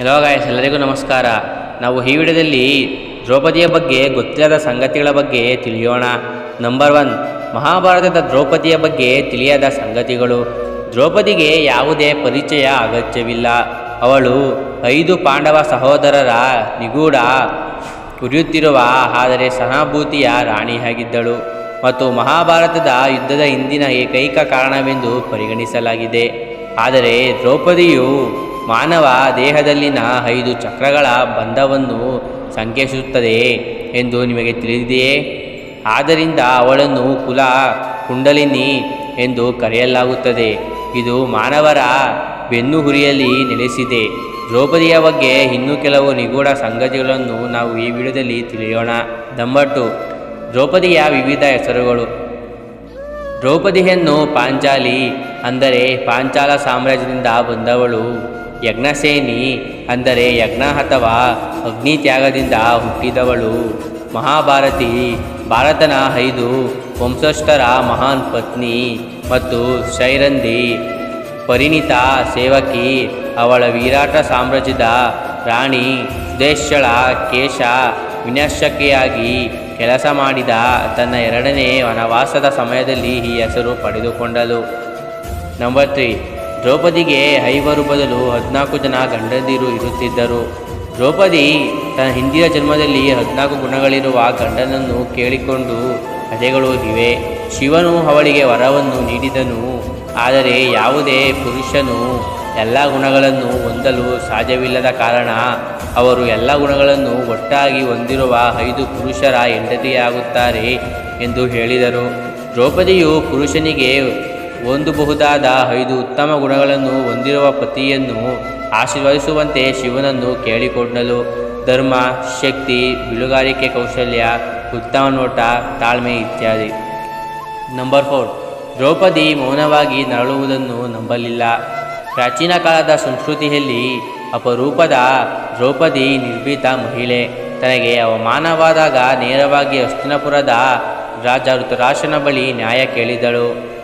Hello ಗಾಯಸ್ ಎಲ್ಲರಿಗೂ ನಮಸ್ಕಾರ. ನಾವು ಈ ವಿಡಿಯೋದಲ್ಲಿ ದ್ರೌಪದಿಯ ಬಗ್ಗೆ, ಗೊತ್ತಿಲ್ಲದ ಸಂಗತಿಗಳ ಬಗ್ಗೆ ತಿಳಿಯೋಣ. ನಂಬರ್ ಒನ್ ಮಹಾಭಾರತದ ದ್ರೌಪದಿಯ ಬಗ್ಗೆ ತಿಳಿಯದ ಸಂಗತಿಗಳು. ದ್ರೌಪದಿಗೆ ಯಾವುದೇ ಪರಿಚಯ ಅಗತ್ಯವಿಲ್ಲ. ಅವಳು ಐದು ಪಾಂಡವ ಸಹೋದರರ ನಿಗೂಢ ಉರಿಯುತ್ತಿರುವ, ಆದರೆ ಸಹಾಭೂತಿಯ ರಾಣಿಯಾಗಿದ್ದಳು. ಮತ್ತು ಮಹಾಭಾರತದ ಯುದ್ಧದ ಹಿಂದಿನ ಏಕೈಕ ಕಾರಣವೆಂದು ಪರಿಗಣಿಸಲಾಗಿದೆ. ಆದರೆ ದ್ರೌಪದಿಯು ಮಾನವ ದೇಹದಲ್ಲಿನ ಐದು ಚಕ್ರಗಳ ಬಂಧವನ್ನು ಸಂಕೇತಿಸುತ್ತದೆ ಎಂದು ನಿಮಗೆ ತಿಳಿದಿದೆಯೇ? ಆದ್ದರಿಂದ ಅವಳನ್ನು ಕುಲ ಕುಂಡಲಿನಿ ಎಂದು ಕರೆಯಲಾಗುತ್ತದೆ. ಇದು ಮಾನವರ ಬೆನ್ನುಹುರಿಯಲ್ಲಿ ನೆಲೆಸಿದೆ. ದ್ರೌಪದಿಯ ಬಗ್ಗೆ ಇನ್ನೂ ಕೆಲವು ನಿಗೂಢ ಸಂಗತಿಗಳನ್ನು ನಾವು ಈ ವಿಡಿಯೋದಲ್ಲಿ ತಿಳಿಯೋಣ. ದಂಬಟ್ಟು ದ್ರೌಪದಿಯ ವಿವಿಧ ಹೆಸರುಗಳು. ದ್ರೌಪದಿಯನ್ನು ಪಾಂಚಾಲಿ ಅಂದರೆ ಪಾಂಚಾಲ ಸಾಮ್ರಾಜ್ಯದಿಂದ ಬಂದವಳು. ಯಜ್ಞಸೇನಿ ಅಂದರೆ ಯಜ್ಞ ಅಥವಾ ಅಗ್ನಿ ತ್ಯಾಗದಿಂದ ಹುಟ್ಟಿದವಳು. ಮಹಾಭಾರತಿ ಭಾರತನ ಐದು ವಂಶಸ್ಥರ ಮಹಾನ್ ಪತ್ನಿ ಮತ್ತು ಶೈರಂದಿ. ಪರಿಣಿತ ಸೇವಕಿ, ಅವಳ ವಿರಾಟ ಸಾಮ್ರಾಜ್ಯದ ರಾಣಿ ದೇಶಳ ಕೇಶ ವಿನಾಶಕಿಯಾಗಿ ಕೆಲಸ ಮಾಡಿದ ತನ್ನ ಎರಡನೇ ವನವಾಸದ ಸಮಯದಲ್ಲಿ ಈ ಹೆಸರು ಪಡೆದುಕೊಂಡಳು. ನಂಬರ್ ತ್ರೀ ದ್ರೌಪದಿಗೆ ಐವರು ಬದಲು ಹದಿನಾಲ್ಕು ಜನ ಗಂಡಂದಿರು ಇರುತ್ತಿದ್ದರು. ದ್ರೌಪದಿ ತನ್ನ ಹಿಂದಿನ ಜನ್ಮದಲ್ಲಿ ಹದಿನಾಲ್ಕು ಗುಣಗಳಿರುವ ಗಂಡನನ್ನು ಕೇಳಿಕೊಂಡು ಕಥೆಗಳು ಇವೆ ಶಿವನು ಅವಳಿಗೆ ವರವನ್ನು ನೀಡಿದನು. ಆದರೆ ಯಾವುದೇ ಪುರುಷನು ಎಲ್ಲ ಗುಣಗಳನ್ನು ಹೊಂದಲು ಸಾಧ್ಯವಿಲ್ಲದ ಕಾರಣ ಅವರು ಎಲ್ಲ ಗುಣಗಳನ್ನು ಒಟ್ಟಾಗಿ ಹೊಂದಿರುವ ಐದು ಪುರುಷರ ಹೆಂಡತಿಯಾಗುತ್ತಾರೆ ಎಂದು ಹೇಳಿದರು. ದ್ರೌಪದಿಯು ಪುರುಷನಿಗೆ ಹೊಂದಬಹುದಾದ ಐದು ಉತ್ತಮ ಗುಣಗಳನ್ನು ಹೊಂದಿರುವ ಪತಿಯನ್ನು ಆಶೀರ್ವದಿಸುವಂತೆ ಶಿವನನ್ನು ಕೇಳಿಕೊಂಡಳು ಧರ್ಮ, ಶಕ್ತಿ ಬಿಳುಗಾರಿಕೆ ಕೌಶಲ್ಯ ಉತ್ತಮ ನೋಟ ತಾಳ್ಮೆ ಇತ್ಯಾದಿ. ನಂಬರ್ ಫೋರ್ ದ್ರೌಪದಿ ಮೌನವಾಗಿ ನರಳುವುದನ್ನು ನಂಬಲಿಲ್ಲ. ಪ್ರಾಚೀನ ಕಾಲದ ಸಂಸ್ಕೃತಿಯಲ್ಲಿ ಅಪರೂಪದ ದ್ರೌಪದಿ ನಿರ್ಭೀತ ಮಹಿಳೆ. ತನಗೆ ಅವಮಾನವಾದಾಗ ನೇರವಾಗಿ ಹಸ್ತಿನಪುರದ ರಾಜ ಋತುರಾಶನ ಬಳಿ ನ್ಯಾಯ ಕೇಳಿದಳು.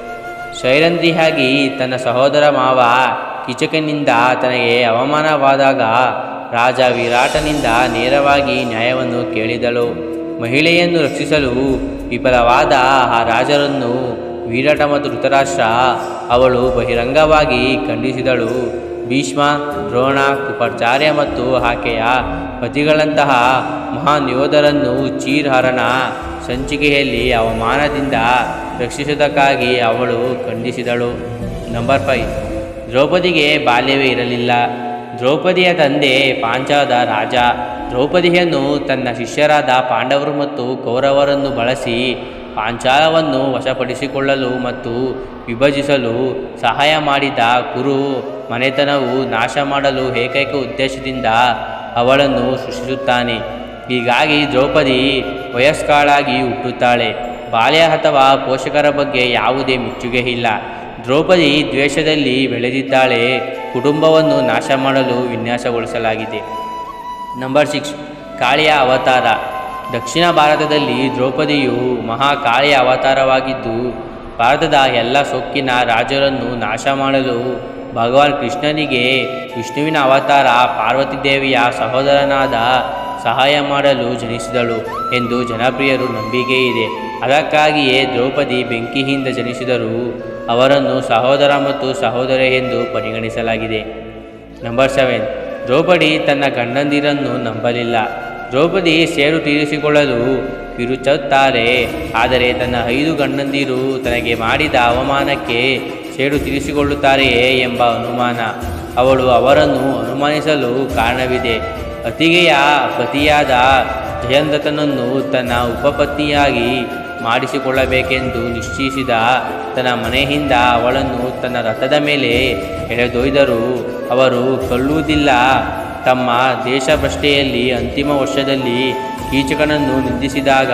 ಶೈರಂಧ್ರಿಯಾಗಿ ತನ್ನ ಸಹೋದರ ಮಾವ ಕಿಚಕನಿಂದ ತನಗೆ ಅವಮಾನವಾದಾಗ ರಾಜ ವಿರಾಟನಿಂದ ನೇರವಾಗಿ ನ್ಯಾಯವನ್ನು ಕೇಳಿದಳು. ಮಹಿಳೆಯನ್ನು ರಕ್ಷಿಸಲು ವಿಫಲವಾದ ಆ ರಾಜರನ್ನು ವಿರಾಟ ಮತ್ತು ಧೃತರಾಷ್ಟ್ರ ಅವಳು ಬಹಿರಂಗವಾಗಿ ಖಂಡಿಸಿದಳು. ಭೀಷ್ಮ, ದ್ರೋಣ ಕುಪಾಚಾರ್ಯ ಮತ್ತು ಆಕೆಯ ಪತಿಗಳಂತಹ ಮಹಾನ್ ಯೋಧರನ್ನು ಚೀರ್ಹರಣ ಸಂಚಿಕೆಯಲ್ಲಿ ಅವಮಾನದಿಂದ ರಕ್ಷಿಸುವುದಕ್ಕಾಗಿ ಅವಳು ಖಂಡಿಸಿದಳು. ನಂಬರ್ ಫೈವ್ ದ್ರೌಪದಿಗೆ ಬಾಲ್ಯವೇ ಇರಲಿಲ್ಲ. ದ್ರೌಪದಿಯ ತಂದೆ ಪಾಂಚಾದ ರಾಜ. ದ್ರೌಪದಿಯನ್ನು ತನ್ನ ಶಿಷ್ಯರಾದ ಪಾಂಡವರು ಮತ್ತು ಕೌರವರನ್ನು ಬಳಸಿ ಪಾಂಚಾಲವನ್ನು ವಶಪಡಿಸಿಕೊಳ್ಳಲು ಮತ್ತು ವಿಭಜಿಸಲು ಸಹಾಯ ಮಾಡಿದ ಕುರು ಮನೆತನವು ನಾಶ ಮಾಡಲು ಏಕೈಕ ಉದ್ದೇಶದಿಂದ ಅವಳನ್ನು ಸೃಷ್ಟಿಸುತ್ತಾನೆ. ಹೀಗಾಗಿ ದ್ರೌಪದಿ ವಯಸ್ಕಳಾಗಿ ಹುಟ್ಟುತ್ತಾಳೆ. ಬಾಲ್ಯ ಅಥವಾ ಪೋಷಕರ ಬಗ್ಗೆ ಯಾವುದೇ ಮೆಚ್ಚುಗೆ ಇಲ್ಲ. ದ್ರೌಪದಿ ದ್ವೇಷದಲ್ಲಿ ಬೆಳೆದಿದ್ದಾಳೆ. ಕುಟುಂಬವನ್ನು ನಾಶ ಮಾಡಲು ವಿನ್ಯಾಸಗೊಳಿಸಲಾಗಿದೆ. ನಂಬರ್ ಸಿಕ್ಸ್, ಕಾಳಿಯ ಅವತಾರ. ದಕ್ಷಿಣ ಭಾರತದಲ್ಲಿ ದ್ರೌಪದಿಯು ಮಹಾಕಾಳಿಯ ಅವತಾರವಾಗಿದ್ದು, ಭಾರತದ ಎಲ್ಲ ಸೊಕ್ಕಿನ ರಾಜರನ್ನು ನಾಶ ಮಾಡಲು ಭಗವಾನ್ ಕೃಷ್ಣನಿಗೆ ವಿಷ್ಣುವಿನ ಅವತಾರ ಪಾರ್ವತಿ ದೇವಿಯ ಸಹೋದರನಾದ ಸಹಾಯ ಮಾಡಲು ಜನಿಸಿದಳು ಎಂದು ಜನಪ್ರಿಯರು ನಂಬಿಕೆ ಇದೆ. ಅದಕ್ಕಾಗಿಯೇ ದ್ರೌಪದಿ ಬೆಂಕಿಯಿಂದ ಜನಿಸಿದರೂ ಅವರನ್ನು ಸಹೋದರ ಮತ್ತು ಸಹೋದರ ಎಂದು ಪರಿಗಣಿಸಲಾಗಿದೆ. ನಂಬರ್ ಸೆವೆನ್ ದ್ರೌಪದಿ ತನ್ನ ಗಂಡಂದಿರನ್ನು ನಂಬಲಿಲ್ಲ. ದ್ರೌಪದಿ ಸೇರು ತೀರಿಸಿಕೊಳ್ಳಲು ಕಿರುಚುತ್ತಾರೆ. ಆದರೆ ತನ್ನ ಐದು ಗಂಡಂದಿರು ತನಗೆ ಮಾಡಿದ ಅವಮಾನಕ್ಕೆ ಸೇಡು ತೀರಿಸಿಕೊಳ್ಳುತ್ತಾರೆಯೇ ಎಂಬ ಅನುಮಾನ. ಅವಳು ಅವರನ್ನು ಅನುಮಾನಿಸಲು ಕಾರಣವಿದೆ. ಅತಿಗೆಯ ಪತಿಯಾದ ಜಯಂದತನನ್ನು ತನ್ನ ಉಪಪತ್ನಿಯಾಗಿ ಮಾಡಿಸಿಕೊಳ್ಳಬೇಕೆಂದು ನಿಶ್ಚಯಿಸಿದ ತನ್ನ ಮನೆಯಿಂದ ಅವಳನ್ನು ತನ್ನ ರಥದ ಮೇಲೆ ಎಳೆದೊಯ್ದರು. ಅವರು ಕಳ್ಳುವುದಿಲ್ಲ ತಮ್ಮ ದೇಶಭ್ರಷ್ಟೆಯಲ್ಲಿ ಅಂತಿಮ ವರ್ಷದಲ್ಲಿ ಕೀಚಕನನ್ನು ನಿಂದಿಸಿದಾಗ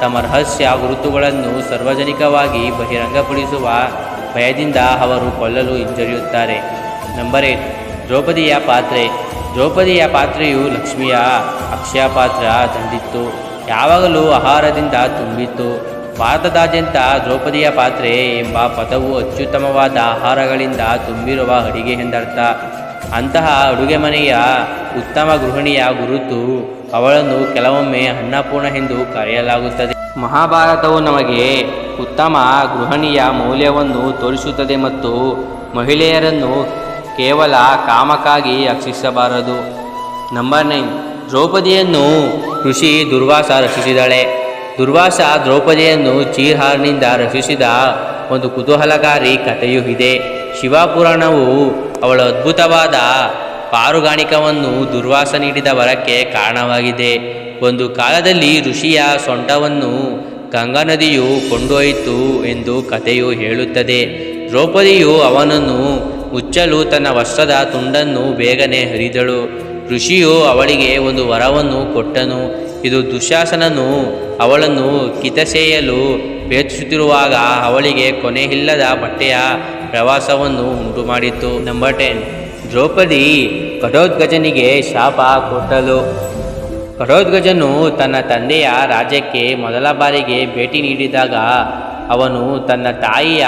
ತಮ್ಮ ರಹಸ್ಯ ಗುರುತುಗಳನ್ನು ಸಾರ್ವಜನಿಕವಾಗಿ ಬಹಿರಂಗಪಡಿಸುವ ಭಯದಿಂದ ಅವರು ಕೊಲ್ಲಲು ಹಿಂಜರಿಯುತ್ತಾರೆ. ನಂಬರ್ ಏಟ್ ದ್ರೌಪದಿಯ ಪಾತ್ರೆ. ದ್ರೌಪದಿಯ ಪಾತ್ರೆಯು ಲಕ್ಷ್ಮಿಯ ಅಕ್ಷಯ ಪಾತ್ರ ತಂದಿತ್ತು. ಯಾವಾಗಲೂ ಆಹಾರದಿಂದ ತುಂಬಿತ್ತು. ಭಾರತದಾದ್ಯಂತ ದ್ರೌಪದಿಯ ಪಾತ್ರೆ ಎಂಬ ಪದವು ಅತ್ಯುತ್ತಮವಾದ ಆಹಾರಗಳಿಂದ ತುಂಬಿರುವ ಅಡಿಗೆ ಎಂದರ್ಥ. ಅಂತಹ ಅಡುಗೆ ಮನೆಯ ಉತ್ತಮ ಗೃಹಿಣಿಯ ಗುರುತು ಅವಳನ್ನು ಕೆಲವೊಮ್ಮೆ ಅನ್ನಪೂರ್ಣ ಎಂದು ಕರೆಯಲಾಗುತ್ತದೆ. ಮಹಾಭಾರತವು ನಮಗೆ ಉತ್ತಮ ಗೃಹಿಣಿಯ ಮೌಲ್ಯವನ್ನು ತೋರಿಸುತ್ತದೆ ಮತ್ತು ಮಹಿಳೆಯರನ್ನು ಕೇವಲ ಕಾಮಕ್ಕಾಗಿ ರಕ್ಷಿಸಬಾರದು. Number nine. ದ್ರೌಪದಿಯನ್ನು ಋಷಿ ದುರ್ವಾಸ ರಕ್ಷಿಸಿದಳೆ. ದುರ್ವಾಸ ದ್ರೌಪದಿಯನ್ನು ಚೀರ್ಹಾರ್ನಿಂದ ರಕ್ಷಿಸಿದ ಒಂದು ಕುತೂಹಲಕಾರಿ ಕಥೆಯೂ ಇದೆ. ಶಿವಪುರಾಣವು ಅವಳ ಅದ್ಭುತವಾದ ಪಾರುಗಾಣಿಕವನ್ನು ದುರ್ವಾಸ ನೀಡಿದ ವರಕ್ಕೆ ಕಾರಣವಾಗಿದೆ. ಒಂದು ಕಾಲದಲ್ಲಿ ಋಷಿಯ ಸೊಂಟವನ್ನು ಗಂಗಾ ನದಿಯು ಕೊಂಡೊಯ್ಯಿತು ಎಂದು ಕಥೆಯು ಹೇಳುತ್ತದೆ. ದ್ರೌಪದಿಯು ಅವನನ್ನು ಮುಚ್ಚಲು ತನ್ನ ವಸ್ತ್ರದ ತುಂಡನ್ನು ಬೇಗನೆ ಹರಿದಳು. ಋಷಿಯು ಅವಳಿಗೆ ಒಂದು ವರವನ್ನು ಕೊಟ್ಟನು. ಇದು ದುಶಾಸನನು ಅವಳನ್ನು ಕಿತಸೆಯಲು ಪ್ರಯತ್ನಿಸುತ್ತಿರುವಾಗ ಅವಳಿಗೆ ಕೊನೆಯಿಲ್ಲದ ಬಟ್ಟೆಯ ಪ್ರವಾಸವನ್ನು ಉಂಟುಮಾಡಿತು. ನಂಬರ್ ಟೆನ್ ದ್ರೌಪದಿ ಕಠೋದ್ಗಜನಿಗೆ ಶಾಪ ಕೊಟ್ಟಲು ಕಠೋದ್ಗಜನು ತನ್ನ ತಂದೆಯ ರಾಜ್ಯಕ್ಕೆ ಮೊದಲ ಬಾರಿಗೆ ಭೇಟಿ ನೀಡಿದಾಗ ಅವನು ತನ್ನ ತಾಯಿಯ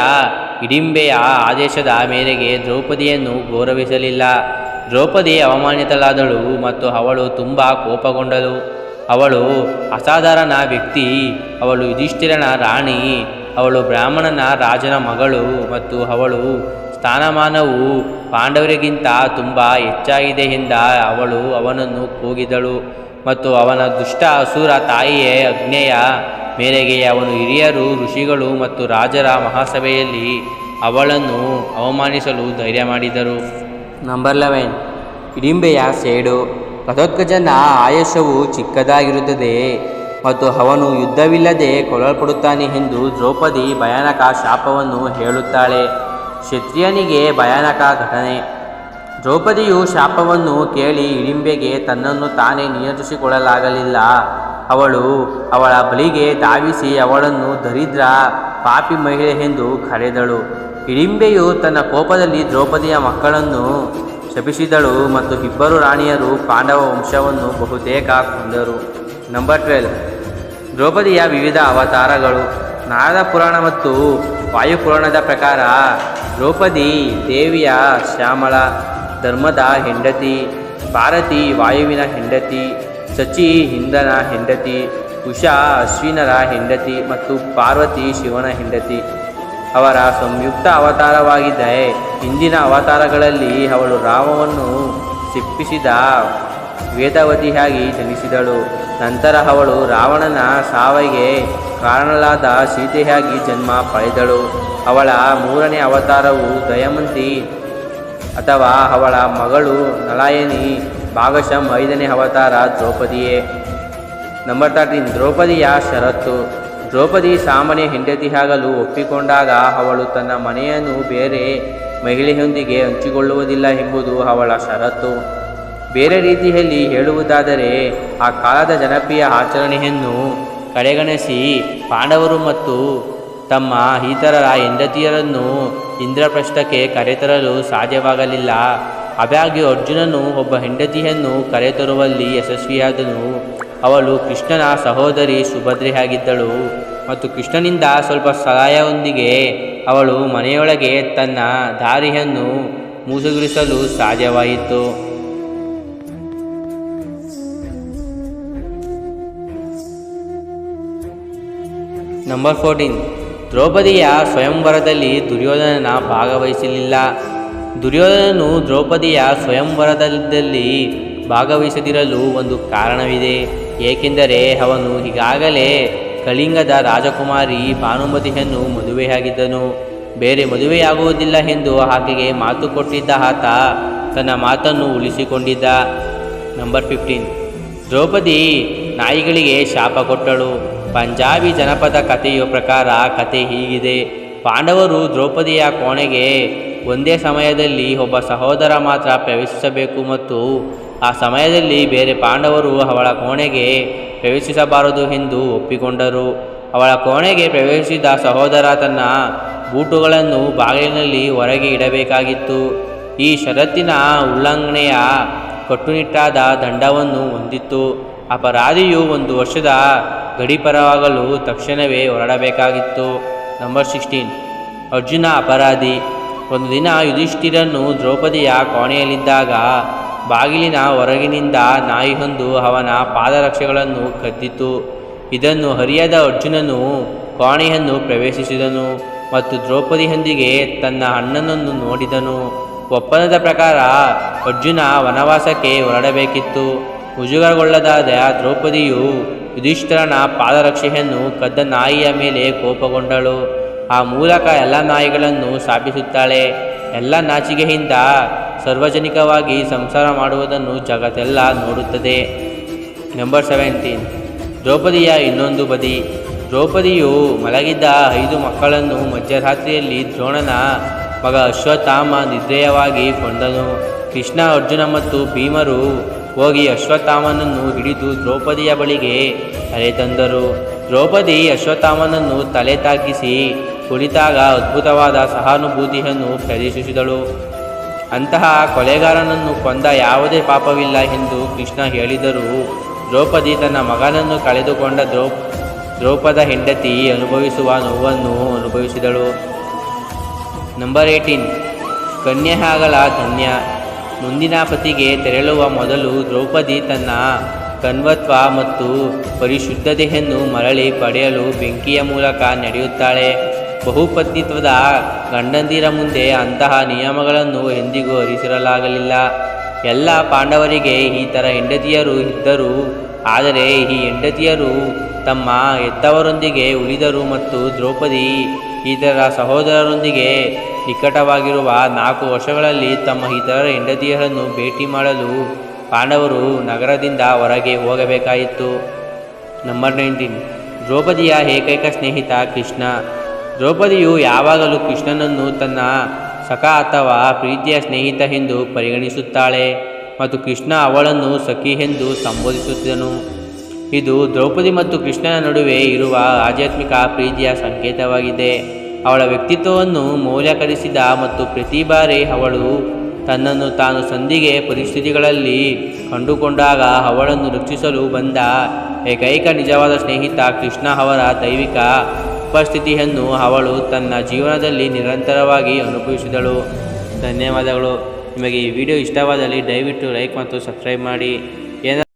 ಹಿಡಿಂಬೆಯ ಆದೇಶದ ಮೇರೆಗೆ ದ್ರೌಪದಿಯನ್ನು ಗೌರವಿಸಲಿಲ್ಲ. ದ್ರೌಪದಿ ಅವಮಾನಿತಳಾದಳು ಮತ್ತು ಅವಳು ತುಂಬ ಕೋಪಗೊಂಡಳು. ಅವಳು ಅಸಾಧಾರಣ ವ್ಯಕ್ತಿ, ಅವಳು ಯುಧಿಷ್ಠಿರನ ರಾಣಿ, ಅವಳು ಬ್ರಾಹ್ಮಣನ ರಾಜನ ಮಗಳು ಮತ್ತು ಅವಳು ಸ್ಥಾನಮಾನವು ಪಾಂಡವರಿಗಿಂತ ತುಂಬ ಹೆಚ್ಚಾಗಿದೆ ಎಂದ ಅವಳು ಅವನನ್ನು ಕೂಗಿದಳು ಮತ್ತು ಅವನ ದುಷ್ಟ ಅಸುರ ತಾಯಿಯೇ ಅಗ್ನೆಯ ಮೇರೆಗೆ ಅವನು ಹಿರಿಯರು, ಋಷಿಗಳು ಮತ್ತು ರಾಜರ ಮಹಾಸಭೆಯಲ್ಲಿ ಅವಳನ್ನು ಅವಮಾನಿಸಲು ಧೈರ್ಯ ಮಾಡಿದರು. ನಂಬರ್ ಲೆವೆನ್ ಹಿಡಿಂಬೆಯ ಸೇಡು ಘಟೋತ್ಕಜನ ಆಯಸ್ಸವು ಚಿಕ್ಕದಾಗಿರುತ್ತದೆ ಮತ್ತು ಅವನು ಯುದ್ಧವಿಲ್ಲದೆ ಕೊಲ್ಲಲ್ಪಡುತ್ತಾನೆ ಎಂದು ದ್ರೌಪದಿ ಭಯಾನಕ ಶಾಪವನ್ನು ಹೇಳುತ್ತಾಳೆ. ಕ್ಷತ್ರಿಯನಿಗೆ ಭಯಾನಕ ಘಟನೆ. ದ್ರೌಪದಿಯು ಶಾಪವನ್ನು ಕೇಳಿ ಹಿಡಿಂಬೆಗೆ ತನ್ನನ್ನು ತಾನೇ ನಿಯಂತ್ರಿಸಿಕೊಳ್ಳಲಾಗಲಿಲ್ಲ ಅವಳು ಅವಳ ಬಳಿಗೆ ಧಾವಿಸಿ ಅವಳನ್ನು ದರಿದ್ರ ಪಾಪಿ ಮಹಿಳೆ ಎಂದು ಕರೆದಳು. ಹಿಡಿಂಬೆಯು ತನ್ನ ಕೋಪದಲ್ಲಿ ದ್ರೌಪದಿಯ ಮಕ್ಕಳನ್ನು ಶಪಿಸಿದಳು ಮತ್ತು ಇಬ್ಬರು ರಾಣಿಯರು ಪಾಂಡವ ವಂಶವನ್ನು ಬಹುತೇಕ ಕೊಂದರು. ನಂಬರ್ ಟ್ವೆಲ್ ದ್ರೌಪದಿಯ ವಿವಿಧ ಅವತಾರಗಳು. ನಾರದ ಪುರಾಣ ಮತ್ತು ವಾಯುಪುರಾಣದ ಪ್ರಕಾರ ದ್ರೌಪದಿ, ದೇವಿಯ ಶ್ಯಾಮಳ, ಧರ್ಮದ ಹೆಂಡತಿ, ಭಾರತಿ, ವಾಯುವಿನ ಹೆಂಡತಿ ಸಚಿ ಹಿಂದನ ಹೆಂಡತಿ, ಉಷಾ ಅಶ್ವಿನರ ಹೆಂಡತಿ ಮತ್ತು ಪಾರ್ವತಿ ಶಿವನ ಹೆಂಡತಿ. ಅವರ ಸಂಯುಕ್ತ ಅವತಾರವಾಗಿದ್ದರೆ ಹಿಂದಿನ ಅವತಾರಗಳಲ್ಲಿ ಅವಳು ರಾಮವನ್ನು ಸಿಪ್ಪಿಸಿದ ವೇದವತಿಯಾಗಿ ಜನಿಸಿದಳು. ನಂತರ ಅವಳು ರಾವಣನ ಸಾವಿಗೆ ಕಾರಣಲಾದ ಸೀತೆಯಾಗಿ ಜನ್ಮ ಪಡೆದಳು. ಅವಳ ಮೂರನೇ ಅವತಾರವು ದಯಮಂತಿ ಅಥವಾ ಅವಳ ಮಗಳು ನಲಾಯನಿ ಭಾಗಶಃ ಐದನೇ ಅವತಾರ ದ್ರೌಪದಿಯೇ. ನಂಬರ್ ತರ್ಟೀನ್ ದ್ರೌಪದಿಯ ಷರತ್ತು ದ್ರೌಪದಿ ಸಾಮಾನ್ಯ ಹೆಂಡತಿಯಾಗಲು ಒಪ್ಪಿಕೊಂಡಾಗ ಅವಳು ತನ್ನ ಮನೆಯನ್ನು ಬೇರೆ ಮಹಿಳೆಯೊಂದಿಗೆ ಹಂಚಿಕೊಳ್ಳುವುದಿಲ್ಲ ಎಂಬುದು ಅವಳ ಷರತ್ತು ಬೇರೆ ರೀತಿಯಲ್ಲಿ ಹೇಳುವುದಾದರೆ, ಆ ಕಾಲದ ಜನಪ್ರಿಯ ಆಚರಣೆಯನ್ನು ಕಡೆಗಣಿಸಿ ಪಾಂಡವರು ಮತ್ತು ತಮ್ಮ ಇತರರ ಹೆಂಡತಿಯರನ್ನು ಇಂದ್ರಪ್ರಸ್ಥಕ್ಕೆ ಕರೆತರಲು ಸಾಧ್ಯವಾಗಲಿಲ್ಲ. ಆದಾಗ್ಯೂ ಅರ್ಜುನನು ಒಬ್ಬ ಹೆಂಡತಿಯನ್ನು ಕರೆತರುವಲ್ಲಿ ಯಶಸ್ವಿಯಾದನು. ಅವಳು ಕೃಷ್ಣನ ಸಹೋದರಿ ಸುಭದ್ರೆಯಾಗಿದ್ದಳು ಮತ್ತು ಕೃಷ್ಣನಿಂದ ಸ್ವಲ್ಪ ಸಹಾಯವೊಂದಿಗೆ ಅವಳು ಮನೆಯೊಳಗೆ ತನ್ನ ದಾರಿಯನ್ನು ಮೂಸುಗುರಿಸಲು ಸಾಧ್ಯವಾಯಿತು. ನಂಬರ್ ಫೋರ್ಟೀನ್ ದ್ರೌಪದಿಯ ಸ್ವಯಂವರದಲ್ಲಿ ದುರ್ಯೋಧನನ ಭಾಗವಹಿಸಲಿಲ್ಲ. ದುರ್ಯೋಧನನು ದ್ರೌಪದಿಯ ಸ್ವಯಂವರದಲ್ಲಿ ಭಾಗವಹಿಸದಿರಲು ಒಂದು ಕಾರಣವಿದೆ. ಏಕೆಂದರೆ ಅವನು ಈಗಾಗಲೇ ಕಳಿಂಗದ ರಾಜಕುಮಾರಿ ಭಾನುಮತಿಯನ್ನು ಮದುವೆಯಾಗಿದ್ದನು. ಬೇರೆ ಮದುವೆಯಾಗುವುದಿಲ್ಲ ಎಂದು ಆಕೆಗೆ ಮಾತು ಕೊಟ್ಟಿದ್ದ ಆತ ತನ್ನ ಮಾತನ್ನು ಉಳಿಸಿಕೊಂಡಿದ್ದ. ನಂಬರ್ ಫಿಫ್ಟೀನ್ ದ್ರೌಪದಿ ನಾಯಿಗಳಿಗೆ ಶಾಪ ಕೊಟ್ಟಳು. ಪಂಜಾಬಿ ಜನಪದ ಕಥೆಯ ಪ್ರಕಾರ ಕತೆ ಹೀಗಿದೆ. ಪಾಂಡವರು ದ್ರೌಪದಿಯ ಕೋಣೆಗೆ ಒಂದೇ ಸಮಯದಲ್ಲಿ ಒಬ್ಬ ಸಹೋದರ ಮಾತ್ರ ಪ್ರವೇಶಿಸಬೇಕು ಮತ್ತು ಆ ಸಮಯದಲ್ಲಿ ಬೇರೆ ಪಾಂಡವರು ಅವಳ ಕೋಣೆಗೆ ಪ್ರವೇಶಿಸಬಾರದು ಎಂದು ಒಪ್ಪಿಕೊಂಡರು. ಅವಳ ಕೋಣೆಗೆ ಪ್ರವೇಶಿಸಿದ ಸಹೋದರ ತನ್ನ ಬೂಟುಗಳನ್ನು ಬಾಗಿಲಿನಲ್ಲಿ ಹೊರಗೆ ಇಡಬೇಕಾಗಿತ್ತು. ಈ ಷರತ್ತಿನ ಉಲ್ಲಂಘನೆಯ ಕಟ್ಟುನಿಟ್ಟಾದ ದಂಡವನ್ನು ಹೊಂದಿತ್ತು. ಅಪರಾಧಿಯು ಒಂದು ವರ್ಷದ ಗಡಿಪರವಾಗಲು ತಕ್ಷಣವೇ ಹೊರಡಬೇಕಾಗಿತ್ತು. ನಂಬರ್ ಸಿಕ್ಸ್ಟೀನ್ ಅರ್ಜುನ ಅಪರಾಧಿ. ಒಂದು ದಿನ ಯುಧಿಷ್ಠಿರನ್ನು ದ್ರೌಪದಿಯ ಕೋಣೆಯಲ್ಲಿದ್ದಾಗ ಬಾಗಿಲಿನ ಹೊರಗಿನಿಂದ ನಾಯಿಯೊಂದು ಅವನ ಪಾದರಕ್ಷೆಗಳನ್ನು ಕದ್ದಿತು. ಇದನ್ನು ಹರಿಯದ ಅರ್ಜುನನು ಕೋಣೆಯನ್ನು ಪ್ರವೇಶಿಸಿದನು ಮತ್ತು ದ್ರೌಪದಿಯೊಂದಿಗೆ ತನ್ನ ಅಣ್ಣನನ್ನು ನೋಡಿದನು. ಒಪ್ಪಂದದ ಪ್ರಕಾರ ಅರ್ಜುನ ವನವಾಸಕ್ಕೆ ಹೊರಡಬೇಕಿತ್ತು. ಉಜುಗರಗೊಳ್ಳದಾದ ದ್ರೌಪದಿಯು ಯುಧಿಷ್ಠಿರನ ಪಾದರಕ್ಷೆಯನ್ನು ಕದ್ದ ನಾಯಿಯ ಮೇಲೆ ಕೋಪಗೊಂಡಳು. ಆ ಮೂಲಕ ಎಲ್ಲ ನಾಯಿಗಳನ್ನು ಸ್ಥಾಪಿಸುತ್ತಾಳೆ ಎಲ್ಲ ನಾಚಿಕೆಯಿಂದ ಸಾರ್ವಜನಿಕವಾಗಿ ಸಂಸಾರ ಮಾಡುವುದನ್ನು ಜಗತ್ತೆಲ್ಲ ನೋಡುತ್ತದೆ. ನಂಬರ್ ಸೆವೆಂಟೀನ್ ದ್ರೌಪದಿಯ ಇನ್ನೊಂದು ಬದಿ. ದ್ರೌಪದಿಯು ಮಲಗಿದ್ದ ಐದು ಮಕ್ಕಳನ್ನು ಮಧ್ಯರಾತ್ರಿಯಲ್ಲಿ ದ್ರೋಣನ ಮಗ ಅಶ್ವತ್ಥಾಮ ನಿದ್ರೆಯವಾಗಿ ಕೊಂಡನು ಕೃಷ್ಣ, ಅರ್ಜುನ ಮತ್ತು ಭೀಮರು ಹೋಗಿ ಅಶ್ವತ್ಥಾಮನನ್ನು ಹಿಡಿದು ದ್ರೌಪದಿಯ ಬಳಿಗೆ ಕರೆತಂದರು ತಂದರು ದ್ರೌಪದಿ ಅಶ್ವತ್ಥಾಮನನ್ನು ತಲೆ ತಾಗಿಸಿ ಕುಳಿತಾಗ ಅದ್ಭುತವಾದ ಸಹಾನುಭೂತಿಯನ್ನು ಪ್ರದರ್ಶಿಸಿದಳು. ಅಂತಹ ಕೊಲೆಗಾರನನ್ನು ಕೊಂದ ಯಾವುದೇ ಪಾಪವಿಲ್ಲ ಎಂದು ಕೃಷ್ಣ ಹೇಳಿದರೂ ದ್ರೌಪದಿ ತನ್ನ ಮಗನನ್ನು ಕಳೆದುಕೊಂಡ ದ್ರೌ, ದ್ರೌಪದ ಹೆಂಡತಿ ಅನುಭವಿಸುವ ನೋವನ್ನು ಅನುಭವಿಸಿದಳು. ನಂಬರ್ ಏಯ್ಟೀನ್ ಕನ್ಯಾಗಲ ಧನ್ಯ. ಮುಂದಿನ ಪತಿಗೆ ತೆರಳುವ ಮೊದಲು ದ್ರೌಪದಿ ತನ್ನ ಕನ್ವತ್ವ ಮತ್ತು ಪರಿಶುದ್ಧತೆಯನ್ನು ಮರಳಿ ಪಡೆಯಲು ಬೆಂಕಿಯ ಮೂಲಕ ನಡೆಯುತ್ತಾಳೆ. ಬಹುಪತ್ನಿತ್ವದ ಗಂಡಂದಿರ ಮುಂದೆ ಅಂತಹ ನಿಯಮಗಳನ್ನು ಎಂದಿಗೂ ಹರಿಸಿರಲಾಗಲಿಲ್ಲ ಎಲ್ಲ ಪಾಂಡವರಿಗೆ ಈ ಥರ ಹೆಂಡತಿಯರು ಇದ್ದರು. ಆದರೆ ಈ ಹೆಂಡತಿಯರು ತಮ್ಮ ಹೆತ್ತವರೊಂದಿಗೆ ಉಳಿದರು ಮತ್ತು ದ್ರೌಪದಿ ಇತರ ಸಹೋದರರೊಂದಿಗೆ ನಿಕಟವಾಗಿರುವ ನಾಲ್ಕು ವರ್ಷಗಳಲ್ಲಿ ತಮ್ಮ ಇತರ ಹೆಂಡತಿಯರನ್ನು ಭೇಟಿ ಮಾಡಲು ಪಾಂಡವರು ನಗರದಿಂದ ಹೊರಗೆ ಹೋಗಬೇಕಾಯಿತು. ನಂಬರ್ ನೈನ್ಟೀನ್ ದ್ರೌಪದಿಯ ಏಕೈಕ ಸ್ನೇಹಿತ ಕೃಷ್ಣ. ದ್ರೌಪದಿಯು ಯಾವಾಗಲೂ ಕೃಷ್ಣನನ್ನು ತನ್ನ ಸಖ ಅಥವಾ ಪ್ರೀತಿಯ ಸ್ನೇಹಿತ ಎಂದು ಪರಿಗಣಿಸುತ್ತಾಳೆ ಮತ್ತು ಕೃಷ್ಣ ಅವಳನ್ನು ಸಖಿ ಎಂದು ಸಂಬೋಧಿಸುತ್ತಿದ್ದನು ಇದು ದ್ರೌಪದಿ ಮತ್ತು ಕೃಷ್ಣನ ನಡುವೆ ಇರುವ ಆಧ್ಯಾತ್ಮಿಕ ಪ್ರೀತಿಯ ಸಂಕೇತವಾಗಿದೆ. ಅವಳ ವ್ಯಕ್ತಿತ್ವವನ್ನು ಮೌಲ್ಯಕರಿಸಿದ ಮತ್ತು ಪ್ರತಿ ಬಾರಿ ಅವಳು ತನ್ನನ್ನು ತಾನು ಸಂಧಿಗೆ ಪರಿಸ್ಥಿತಿಗಳಲ್ಲಿ ಕಂಡುಕೊಂಡಾಗ ಅವಳನ್ನು ರಕ್ಷಿಸಲು ಬಂದ ಏಕೈಕ ನಿಜವಾದ ಸ್ನೇಹಿತ ಕೃಷ್ಣ ಅವರ ದೈವಿಕ ಉಪಸ್ಥಿತಿಯನ್ನು ಅವಳು ತನ್ನ ಜೀವನದಲ್ಲಿ ನಿರಂತರವಾಗಿ ಅನುಭವಿಸಿದಳು. ಧನ್ಯವಾದಗಳು. ನಿಮಗೆ ಈ ವಿಡಿಯೋ ಇಷ್ಟವಾದಲ್ಲಿ ದಯವಿಟ್ಟು ಲೈಕ್ ಮತ್ತು ಸಬ್ಸ್ಕ್ರೈಬ್ ಮಾಡಿ.